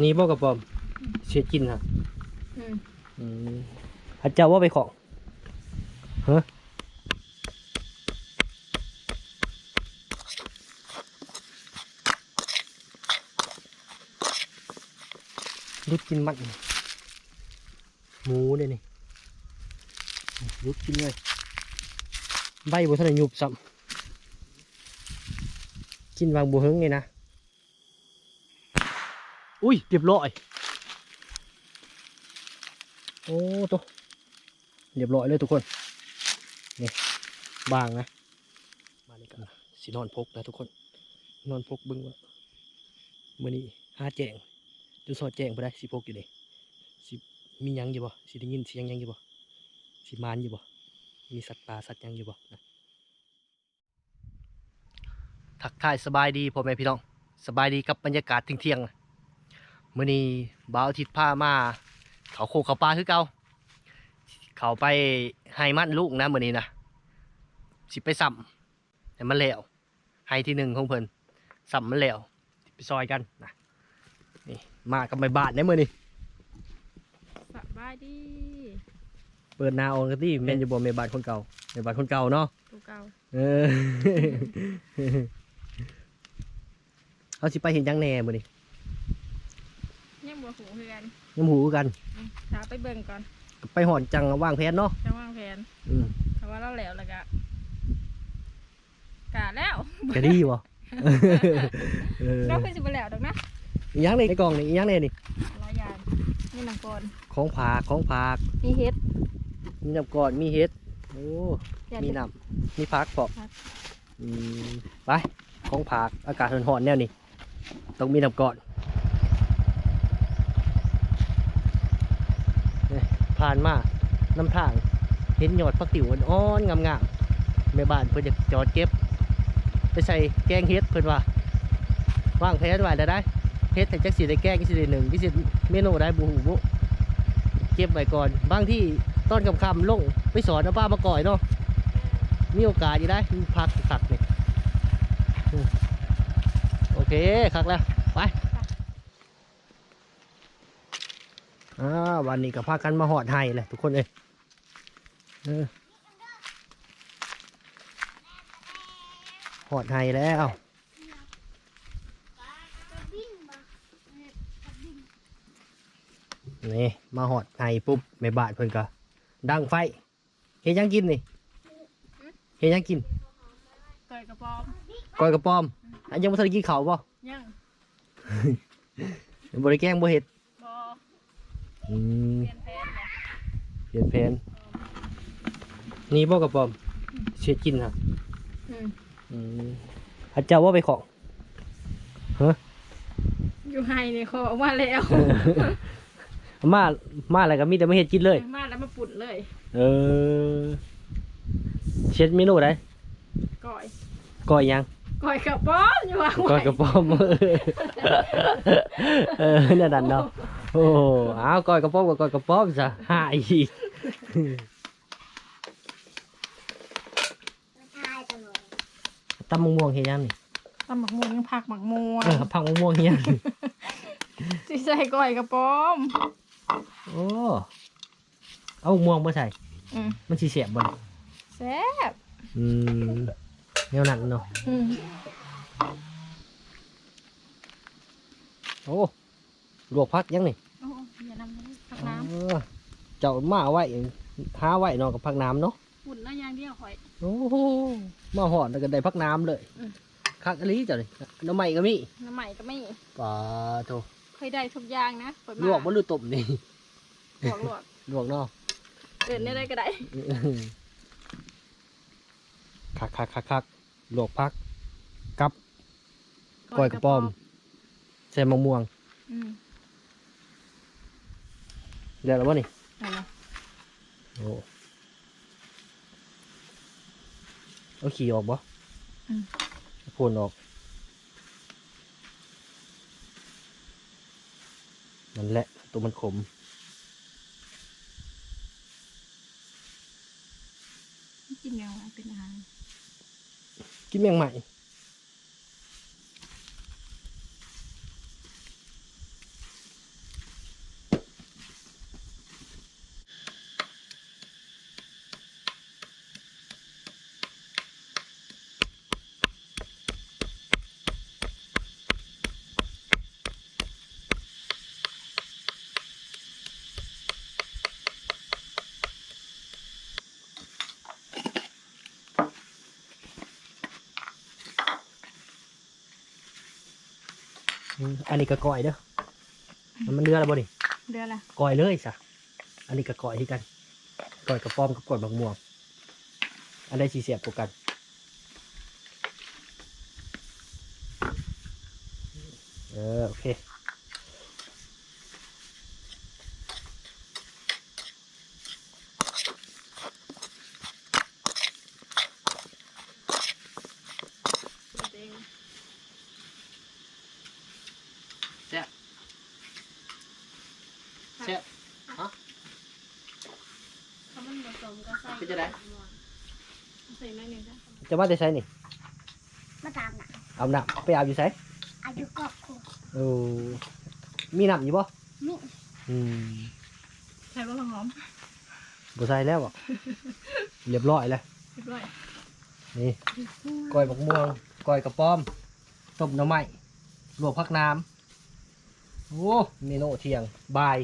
นี่บ่กระป๋อมเสียกินฮะอืมอืมอาเจ้าว่าไปของฮะรุดกินมันหมูเนี่ยนี่รุดกินเลยใบบนทันได้หยุบซ้ำกินวางบัวเฮงไงนะ อุ้ยเรียบร้อยโอ้ตัวเรียบร้อยเลยทุกคนนี่บางนะมาเลยกันสินอนพกนะทุกคน นอนพกเบึ้งว่ามื่อนี้ห้าแจงดูสอดแจงไปได้สิพกอยู่เลยสิมียังอยู่บ่สิได้ยินเสียงยังอยู่บ่สิมานอยู่บ่มีสัตว์ป่าสัตว์ยังอยู่บ่นะทักทายสบายดีพ่อแม่พี่น้อง สบายดีกับบรรยากาศเที่ยงๆ มื่อนี้บ่าวอาทิตย์พามา เขาโคกเขาปลาคือเก่าเขาไปให้มันลูกนะมื่อนี้นะสิไปสัมให้มันแล้วให้ที่หนึ่งของเพิ่นสัมมันแล้วไปซอยกันนะนี่มากับใบบาทในมื่อนี้สบายดี เปิดหนาออนกันที่แม่นอยู่บ่แม่บาทคนเก่าแม่บาทคนเก่าเนาะตัวเก่าเออเขาสิไปเห็นจังแหน่มื่อนี้ ยังบัวหูคือกันน้ำหูกันอืมถ้าไปเบิ่งก่อน ไปหอนจังว่างแพนเนาะจะวางแผนอืมถ้าว่าเราแล้วแล้วก็กะแล้วจะดีบ่เออเราคือสิบ่แล้วดอกนะอีหยังในกล่องนี่อีหยังในนี่หลายอย่างนี่นังก่อนของผากของผากมีเฮ็ดมีน้ำกอดมีเห็ดโอ้อย่ามีเด็ดน้ำมีพักพร้อมพักอืมไปของผากอากาศร้อนๆแนวนี้ต้องมีน้ำกอดนี่ ผ่านมาน้ำทาง เห็นยอดพักติ๋วอ่อนๆงามๆแม่บ้านเพื่อจะจอดเก็บ ไปใส่แกงเห็ดเพื่อนว่าว่างแพ้ไว้แล้วได้เฮ็ดแต่จักสีได้แกงจักสีได้หนึ่งจักสีเมนูได้บูหูบุเก็บไว้ก่อนบางที่ต้นคำคำลงไปสอนเอาป้ามาก่อยเนาะมีโอกาสอยู่ได้พักขักนี่อืมโอเคขักแล้ว ไป อ่าวันนี้กับพากันมาหอดไห้เลยทุกคนเลยเออหอดไห้แล้วนี่มาหอดไห้ปุ๊บแม่บ้านเพิ่นก็ดังไฟเฮ็ดหยังกินนี่เฮ็ดหยังกินก่อยกระป๋อมก้อยกระป๋อมอันยังบ่ทันได้กินข้าวบ่ยังยังบ่ได้แกงบ่เฮ็ดบ่ อืมเปลี่ยนแผนเนี่ยเปลี่ยนแผนนี่บ่กระป๋อมเสียกินฮะอืมอืมอาเจ้าว่าไปของอยู่ให้นี่ขอออกมาแล้วมามาอะไรก็มีแต่ไม่เฮ็ดกินเลย มาแล้วมาปุ่นเลยเออเช็ดเมนูได้ก่อยก้อยหยังก่อยกระป๋อมอยู่ว่าก้อยกระป๋อมเออนั่นนั่นเนาะ โอ้อ้าวก้อยกระป๋อมกับก้อยกระป๋อมซะหายอีกตำมะม่วงเฮียยังนี่ตำหมักม่วงยังผักหมักม่วงเออพังมะม่วงเฮียงสิใส่ก่อยกระป๋อมโอ้เอามะม่วงมาใส่ อืมมันสิเสียบบ่นแซ่บอืมแนวนั้นเนาะอืมโอ้ ลวกพักยังนี่โอ้อย่านำเลยผักน้เออเจ้ามาไว้หาไว้เนาะกับพักน้ำเนาะำปุ่นแล้วอย่างเดียวข่อย โอ้โหมาหอดแล้วก็ได้พักน้ำเลยอืม คักอลีเจ้าเลยน้ำใหม่ก็มีน้ำใหม่ก็ไม่ปลาโถเคยได้ทุกอย่างนะเปิดมาลวกบ่หรือต้มนี่ลวกลวกลวกเนาะ เดินได้ได้ก็ได้คักคักคักคักลวกพัก กับก้อยกระป๋อมใส่มะม่วง อืม เดี๋ยวแล้วบ่นี่นั่นน่ะโอ้เอาขี่ออกบ่อืมเอาพ่นออกนั่นแหละตัวมันขมกินยังไงเป็นอาหารกินเมียงใหม่ อืมอันนี้ก็ก่อยเด้อมันมันเรืออะไรบ่นี่เดือนละก่อยเลยสะอันนี้ก็ก่อยที่กันก่อยกระป้อมกับก่อยบางม่วงอันใดสีเสียบกว่ากันเออโอเค เอง เสียบเสียบ ถ้ามันผสมก็ใส่ เป็นจะได้ ใส่หน่อยหนึง จ้ะจะมาจะใช้นี่มาตามน่ะเอาหนักไปเอาอยู่ใช้อายุก็ครูโอ้มีหนักอยู่บ่มีอืมใส่บ่หอมบ่ใส่แล้วบ่เรียบร้อยแล้วเรียบร้อยนี่ก้อยบักม่วงก้อยกระป้อมต้มหน้ำไม้ลวกผักน้ำโอ้เมนูเที่ยงบ่าย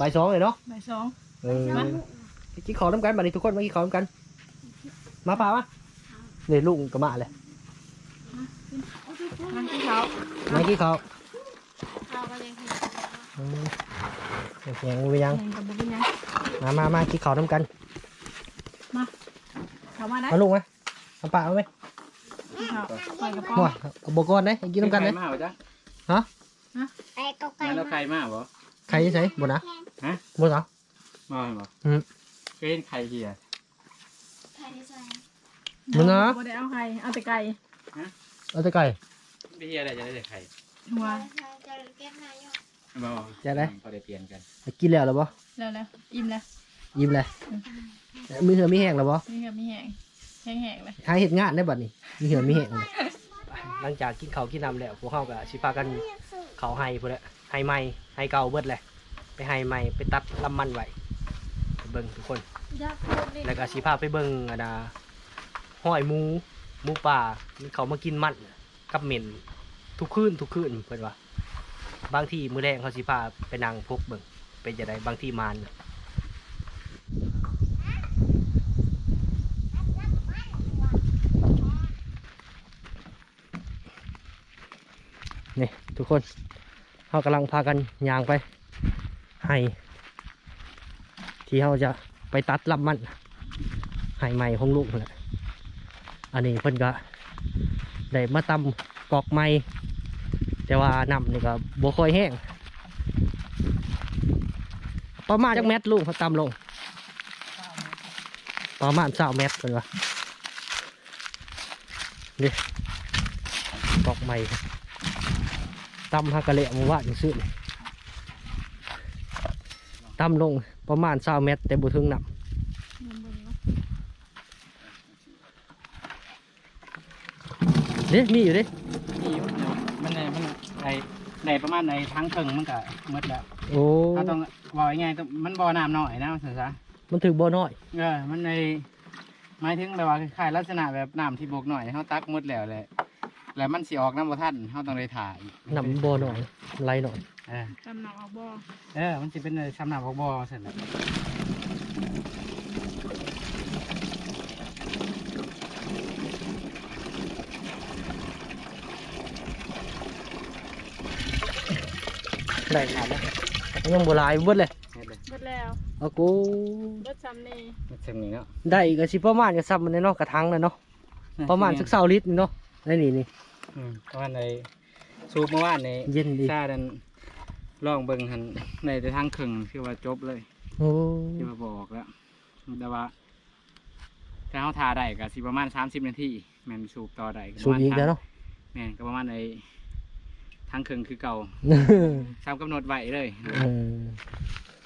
บ่ายสองเลยเนาะใบสองเออมากินข้าวน้ำกันบัดนี้ทุกคนมากินข้าวน้ำกัน มาป่าวะ นี่ลุงก็มาเลยนั่งที่เขามากินข้าวเราก็ยังเห็นอืมเดี๋ยวยังไปยังเห็นกับบุ้งยังมามามากินข้าวน้ำกัน เขามาได้มาลุงไหมมาป่าเอาไหมที่เขาใส่กระป๋อหัวงเอาบอกก่อนเลยกินน้ำกันเลยใครมาบ่จ๊ะแต่ก็ไกลแล้วใครมากมาบ่ใครจะใช้บ่นะฮะบ่เหรอ มาบ่อืม เคยเห็นใครเฮียใครที่ใส่ มึงเหรอบ่ได้เอาไข่เอาแต่ไก่เอาแต่ไก่ไปเฮียอะไรจะได้แต่ใครหัวจะเก็บนายกบ่จะได้พอได้เปลี่ยนกันกินแล้วหรือบ่แล้วแล้วอิ่มแล้วยิ้มเลยมือเหือมีแห้งหรือบ่นี่กับมีแห้งแห้งแห้งเลยหาเห็ดงานได้บัดนี้มีเหือมีแห้งเลยหลังจากกินข้าวกินน้ำแล้วพวกเขาก็สิพากันเขาให้พุ่นแหละให้ใหม่ให้เก่าเบิดเลยไปให้ใหม่ไปตัดลำมันไว้ไปเบิ่งทุกคนยากพูดดิแล้วก็สิพาไปเบิ่งอันน่ะ ห้อยหมูหมูป่ามันเขามากินมันกับเหม็นทุกคืนทุกคืนเพิ่นว่าบางที่มือแรงเขาสิพาไปนั่งพกเบิ่งเป็นจังไดบางที่มานน่ะนี่ทุกคนเขากำลังพากันยางไป ให้ ที่เขาจะไปตัดลำมัน ให้ใหม่ของลูกนั่นแหละ อันนี้เพิ่นก็ได้มาตำกอกใหม่แต่ว่าน้ำนี่ก็บ่ค่อยแห้งประมาณจักเม็ดลูกเขาตำลง ประมาณเศร้าเม็ดเพิ่นว่านี่กอกใหม่ตำฮักกะเละมว่าอย่างซื่อตำลงประมาณเศร้าเม็ดแต่บ่ถึงน้ำ นี่มีอยู่ดินี่อยู่มันในมันในในประมาณในทั้งเทิงมันก็หมดแล้วโอ้ถ้าต้องว่ายังไงต้องมันบ่อน้ำหน่อยนะมันซะมันถึงบ่น้อยเออมันในหมายถึงแบบว่าคล้ายๆลักษณะแบบน้ำที่บกหน่อยเฮาตักหมดแล้วแหละแล้วมันสิออกน้ำบ่ทันเฮาต้องได้ถ่ายน้ำบ่น้อยไหลหน่อย เออ จำหนักเอาบ่ เออ มันจะเป็นสำนักบอกบอเสร็จแล้ว ได้ขนาดแล้วยังบ่หลายเบิดเลยเฮ็ดเลยเบิดแล้วเอากูเบิดซ้ำนี่มันเสร็จนี้เนาะได้ก็สิประมาณก็ซ้ำมันในเนาะกระถังเลยเนาะประมาณสัก20ลิตรนี่เนาะได้นี่นี่ อืมประมาณในสูบเมื่อวานในเย็นดี ซาดันลองเบิ่งหันในแต่ทางครึ่งคือว่าจบเลย โอ้คือว่าบอกแล้วแต่ว่าถ้าเขาทาได้ก็สิประมาณ 30 นาทีแม่นสูบต่อได้สูบอีกแล้วเนาะ แม่นก็ประมาณใน ทางครึ่งคือเก่าซ้ำกำหนดไว้เลยเออ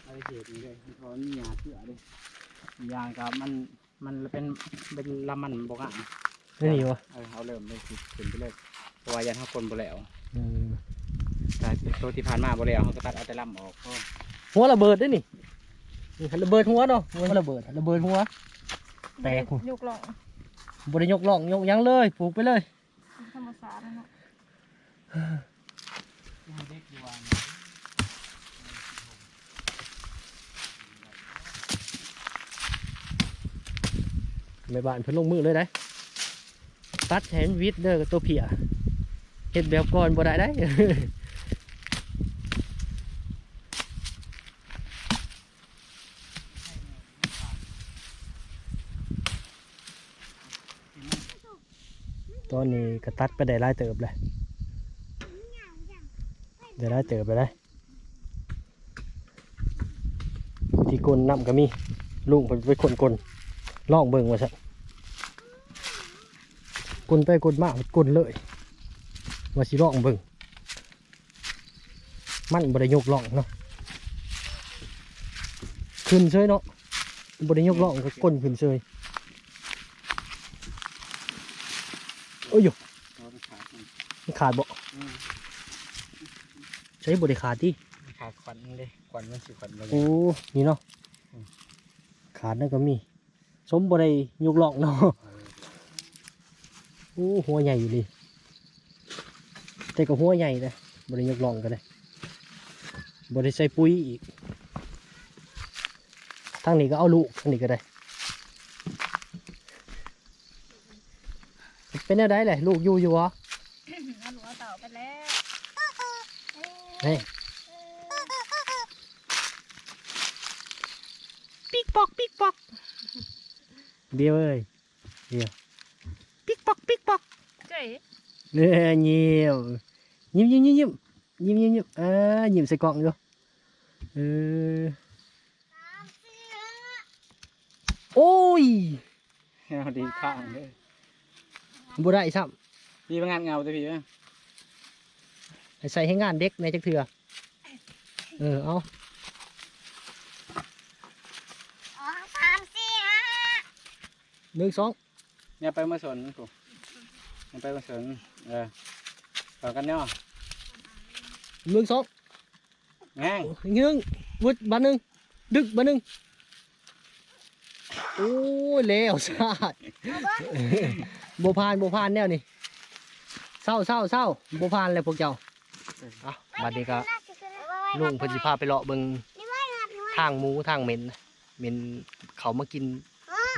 อะไรเสียดีเลยเพราะมียาเชื่อเลยยากับมันมันเป็นเป็นลำมันบกอะนี่นี่วะเออเอาเริ่มเลยสิขึ้นไปเลยเพราะว่ายันเขาคนบ่แล้วเออแต่ตัวที่ผ่านมาบ่แล้วเขาก็ตัดเอาแต่ลำออกเพราะหัวระเบิดด้วยนี่นี่ระเบิดหัวเนาะหัวระเบิดระเบิดหัว แตกยกหลองบ่ได้ยกล่องยกหยังเลยปลูกไปเลยธรรมศาสตร์นะเนาะ ไม่บ้านเพิ่นลงมือเลยได้ตัดแหนวิทเด้อตัวเพียเห็ดแบบก่อนบ่ได้ได้ตอนนี้ก็ตัดไปได้หลายเติบเลย ด้หลายเติบไปเลยที่กลนน้ำก็มีลุงเพิ่นไปคนกลนลองเบิ่งว่าซะกลนไปกลนมากกลนเลยว่าสิลองเบิ่งมันบ่ได้ยกล่องเนาะขึ้นเฉยเนาะบ่ได้ยกล่องก็กลนขึ้นเฉยโอ้ยอยู่เอาไปขาดมันขาดบ่อืม ใช้บ่ได้ขาดที่ขาดควันมันเลยควันมันสิควันบ่ได้โอ้นี่เนาะอืมขาดนั่นก็มี สมบ่ได้ยกล่องเนาะโอ้หัวใหญ่อยู่ดิแต่ก็หัวใหญ่เลยบ่ได้ยกล่องก็ได้บ่ได้ใส่ปุ๋ยอีกทางนี้ก็เอาลูกทางนี้ก็ได้ เป็นอะไรเลยลูกอยู่อยู่เหรอ เอาหนูเอาเต่าไปแล้ว เฮ้ยปีกปอกปีกปอกเดียวเอ้ยเดียวปีกปอกปีกปอกเจ๊เนื้อเงียวยิ้มยิ้มยิ้มยิ้มยิ้มยิ้มยิ้มอ่ายิ้มใส่กล่องอยู่เออโอ้ยเอาดีข้างเด้อบ่ได้ซ้พี่มางานเงาตัวพี่ไหมำ ให้ใส่ให้งานเด็กในจักเถื่อเออเอาสองสามสี่ห้าหนึ่งสองเนี่ยไปมาสนกูเนี่ยไปมาสนเออต่อกันเนาะหนึ่งสองแง่งหนึ่งวุดบานหนึ่งดึกบานหนึ่งโอ้ยแล้วสาดโบพานโบพานแนวนี่เศร้าเศร้าเศร้าโบพานเลยพวกเจ้าเอาบัดนี้ก็ลุงเพนสิพาไปเลาะเบิงนี่ไม่รับนี่ไม่ทางหมูทางเหม็นเหม็นเขามากิน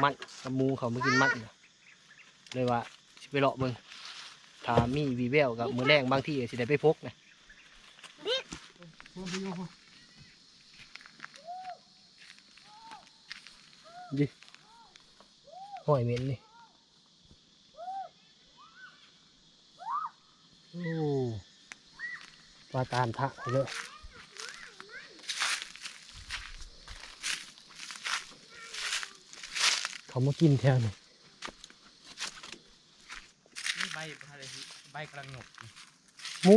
มันกับหมูเขามากินมันเลยว่าสิไปเลาะเบิงถ้ามีวีแววกับมือแรงบางที่สิได้ไปพกนะดิหอยเหม็นนี่โอ้ปลาตามทะเยอะเขามากินแถวนี่ใบอะไรใบกำลังหนกหมู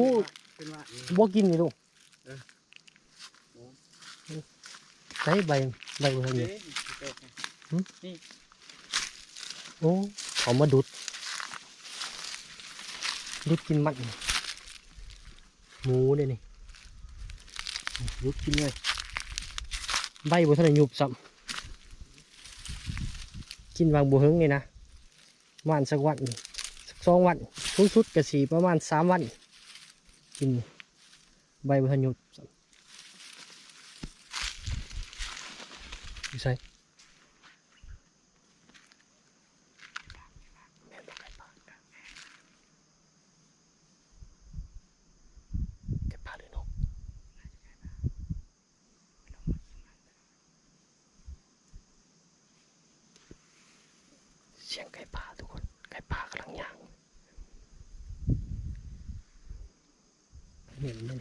เป็นว่าบ่กินนี่ลูกเออใช้ใบใบบัวทางเด้นี้โอ้เขามาดุดดุดกินมันหมูเลยนี่ดุดกิน เลยใบบัวทางนี้หยุบซ้ำกินวางบัวเฮงไงนะประมาณสักวันสักสองวันสูงสุดกะสีประมาณสามวัน กิน ใบบัวทางหยุบซ้ำอยู่ใส่ เก็บผ้าด้วยนกเสียงไก่ป่าทุกคน ไก่ป่ากำลังย่างเห็นไหม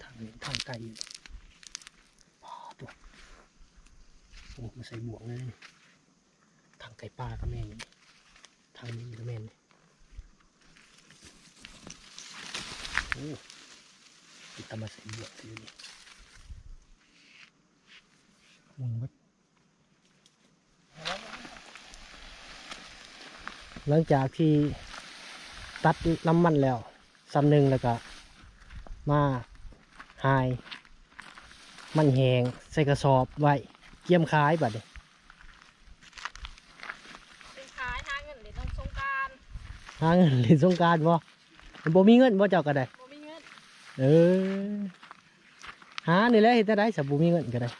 ทางทางไกลอยู่พอตัวโอ้มาใส่บ่วงเลยทางไก่ป่าก็แม่นทางนี้ก็แม่นโอ้ติดตามมาใส่บวกอยู่นี่มึงวัด หลังจากที่ตัดน้ำมันแล้วซ้ำหนึ่งแล้วก็มาหาย มันแหงใส่กระสอบไว้เกี่ยมขายบัดนี้เป็นขายหาเงินเลยต้องสงกรารหาเงินเล่นสงกรารบ่บ่มีเงินบ่เจ้าก็ได้ บ่มีเงินเออหานี่แหละเฮ็ดจะได้สับบ่มีเงินก็ได้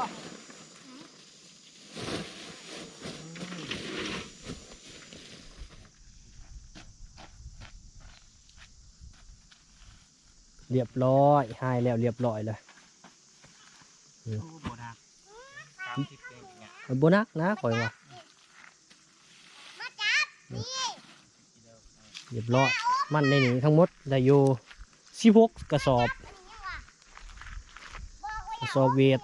่ะเรียบร้อยหายแล้วเรียบร้อยเลยโบนักนะคอยว่าเรียบร้อย มันในนี้ทั้งหมดได้อยู่สิบหกกระสอบ กระสอบเวท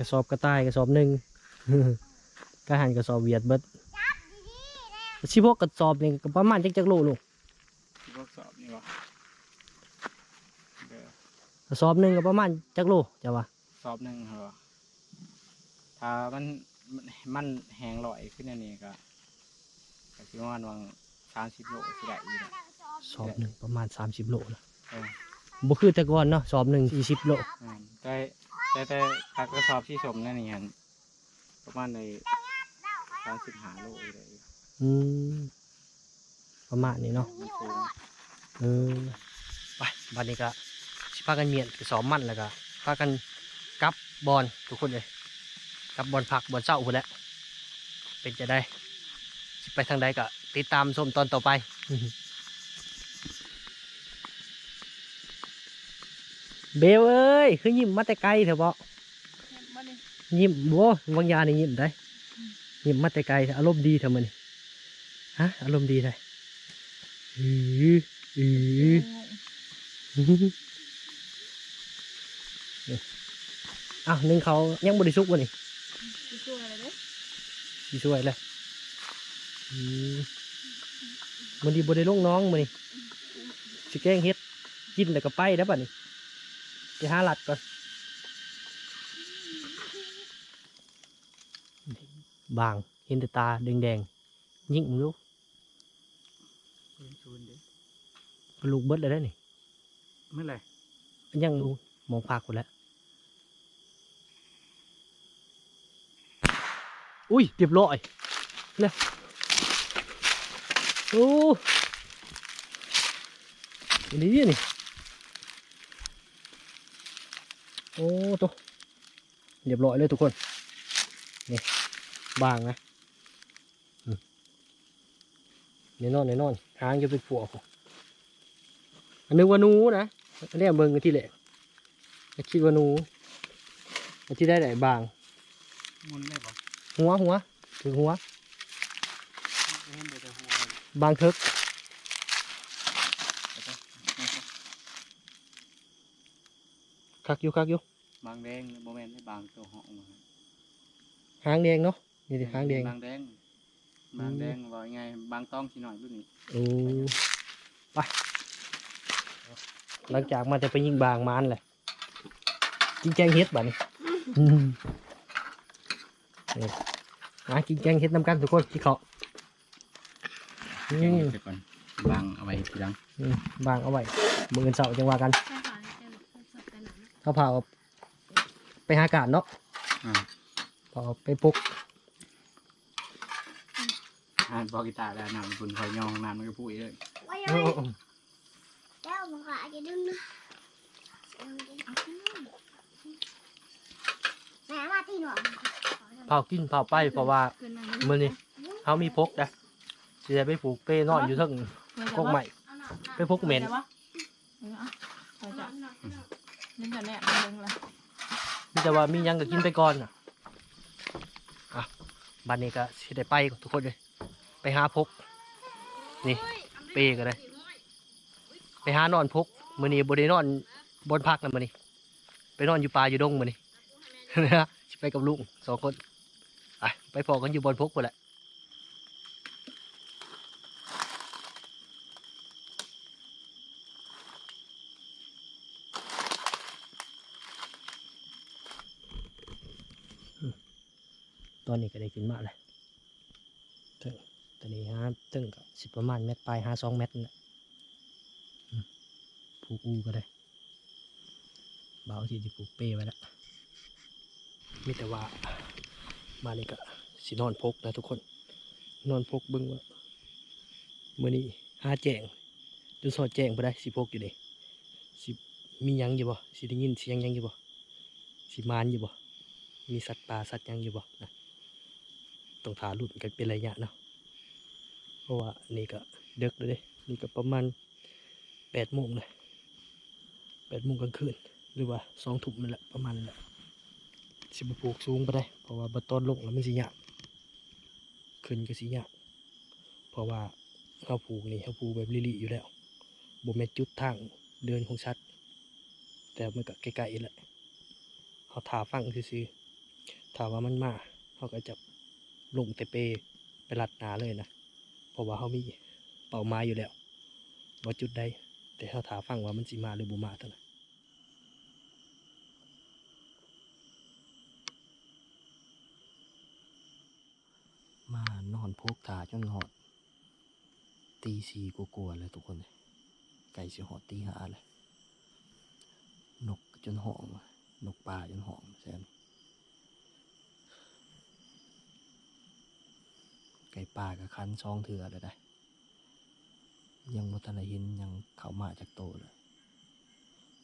ระสอบกระต่ายกระสอบหนึ่งกระหันกระสอบเวียดเบิดสิบหกกระสอบนี่ก็ประมาณจักจักโลลูกที่พวกสอบนี่วะเด้อกระสอบหนึ่งก็ประมาณจักโลจ้ะวะสอบหนึ่งเหรอถ้ามันมันมันแหงลอยขึ้นอันนี้ก็ก็คิดว่ามันวางสามสิบโลสิได้อีกนะสอบหนึ่งประมาณสามสิบโลนะเออบ่คือแต่ก่อนเนาะสอบหนึ่งสี่สิบโลอืม แต่แต่แต่ถ้ากระสอบที่สมนั่นนี่ฮันประมาณในสามสิบห้าโลอีกเลยอืมประมาณนี้เนาะมันสูงเออไปบัดนี้ก็สิพากันเมียนไปสอบมันแล้วก็พากันกลับบอลทุกคนเลยกลับบอลพักบอลเศร้าพุ่นแหล้วเป็นจะได้สิไปทางใดก็ติดตามชมตอนต่อไป เบลเอ้ยคือยิ้มมาแต่ไกลเถอะบ่ยิ้มบ่วางยานี่ยิ้มได้ยิ้มมาแต่ไกลอารมณ์ดีเถอะมันฮะอารมณ์ดีเลยอืออืออ้าวหนึ่งเขายังบริสุกวะนี่สิช่วยเลยเด้อดีช่วยเลยมันดีบริลงน้องมันนี่สิแกงเฮ็ดกินแล้วก็ไปแล้วบัดนี้ ไปหาหลัดก่อน บางเห็นแต่ตาแดงๆ ยิ่งมึงลูกศูนย์เด้อลูกเบิดเลยได้อนี่เมื่อไหร่มันยังลูกมองภาคคนแล้ว อุ้ยเรียบร้อยเนี่ยโอ้อันนี้นี่ โอ้ตัวเรียบร้อยเลยทุกคน นี่บางนะอืมแน่นอนแน่นอนหางจะเป็นผัวผมอันนึกว่าหนูนะอันนี้เบิ่งกันที่แหละคิดว่าหนูอันที่ได้ไหนบางมุนได้ปะหัวหัว ถึงหัวเห็นเดี๋ยวจะหัวบางเทึก คักอยู่คักอยู่บางแดงโมเมนต์ให้บางตัวเหาะมาหางแดงเนาะนี่ดิหางแดงบางแดงบางแดงว่าไงบางต้องสิหน่อยรุ่นนี้โอ้ไปหลังจากมาจะไปยิงบางมานเลยกินแกงเฮ็ดบัดนี้อืมนี่มากินแกงเฮ็ดนำกันทุกคนที่เขาอืมเดี๋ยวก่อนบางเอาไว้ทีหลังอืมบางเอาไว้มืออนเสาร์จังว่ากัน เขาพาเอาไปหาอากาศเนาะอ่าพอไปปลุกอ่านบอกกีตาร์แล้วนำคุณคอยยองนำมันก็พูดเลยไว้เอไว้อแล้วมันก็อาจจะดึงนะแม่มาที่หนูเผากินเผาไปเพราะว่าขึ้นมามื้อนี้เขามีพกนะสิได้ไปผูกเป้นอนอยู่เทั้งกกใหม่ไปพกเหม็น ได้ปะเออเอาไปจ้ะ นี่จะแน่มันเบิ่งละมีแต่ว่ามีหยังก็กินไปก่อนน่ะอะบัดนี้ก็สิได้ไปทุกคนเลยไปหาพก นี่เป้ก็ได้ไปหานอนพกมื้อนี้บ่ได้นอนบนพักนะมื้อนี้ไปนอนอยู่ป่าอยู่ดงมื้อนี้นะสิไปกับลุงสองคนไปไปพอกันอยู่บนพกพุ่นแหละ ตอนนี้ก็ได้กินมากเลยตึงตอนนี้ฮะตึงก็สิประมาณเม็ดปลายห้าสองเม็ดนั่นแหละอืมผูกอูก็ได้เบาที่จะผูกเป้ไว้แล้วมีแต่ว่ามานี่ก็สินอนพกนะทุกคน นอนพกเบิ้งว่ามื่อนี้ห้าแจงจนสอดแจงไปได้สิพกอยู่เด้สิมีหยังอยู่บ่สิได้ยินเสียงหยังอยู่บ่สิมานอยู่บ่มีสัตว์ป่าสัตว์หยังอยู่บ่นะ ต้องถารุ่นกันเป็นระยะเนาะโอ้ราะว่านี่ก็เดึกเลยนี่ก็ประมาณแปดโมงเลยแปดโมงกลางคืนหรือว่าสองทุ่มนั่นแหละประมาณนั้นแหละสิบปลูกสูงไปได้เพราะว่าบัตอนลงแล้วมันสิยากขึ้นก็สิยากเพราะว่าเขาปลูกนี่เขาปลูกแบบลิลิอยู่แล้วบ่แม่นจุดทางเดินของชัด แต่มันก็ไกลๆแหละเขาถาฟังซื่อถาว่ามันมาเขาก็จะ ลงแต่เปไปลัดหนาเลยนะเพราะว่าเขามีเป่าไม้อยู่แล้วว่าจุดใดแต่เขาถาฟังว่ามันสิมาหรือบ่มาเท่านั้นมานอนพกตาจนหอด ตีสี่กลัวๆเลยทุกคนเลยไก่สิหอดตีห้าเลยนกจนหองนกป่าจนหองแซม ก่ป่ากับคันซองเถื่อเลยได้ยังบทันเห็นยังเขามาจากโตเลย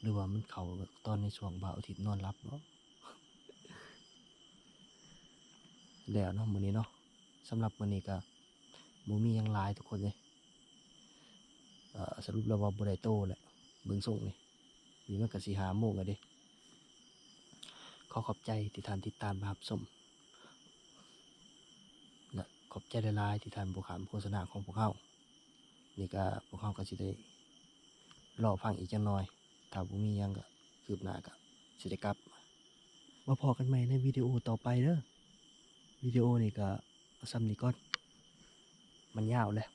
หรือว่ามันเขาตอนในช่วงบ่าวอาทิตย์นอนรับเนาะแล้วเนาะมื้อนี้เนาะสำหรับมื้อนี้ก็บ่มียังหลายทุกคนเลยเอ่อสรุปแล้วว่าบ่ได้โตแหละเบิ่งส่งนี่นี่มันก็สิหาโมงอะเด้ขอขอบใจที่ท่านติดตามรับชม อบใจหลายๆที่ท่านบุขามโฆษณาของพวกเขานี่ก็พวกเขาก็สิได้รอฟังอีกจังหน่อย ถ้าบ่มีหยังก็คืบหน้าก็สิได้กลับ มาพอกันใหม่ในวิดีโอต่อไปเด้อวิดีโอนี่ก็เอาซ้ำนี่ก่อนมันยาวแล้ว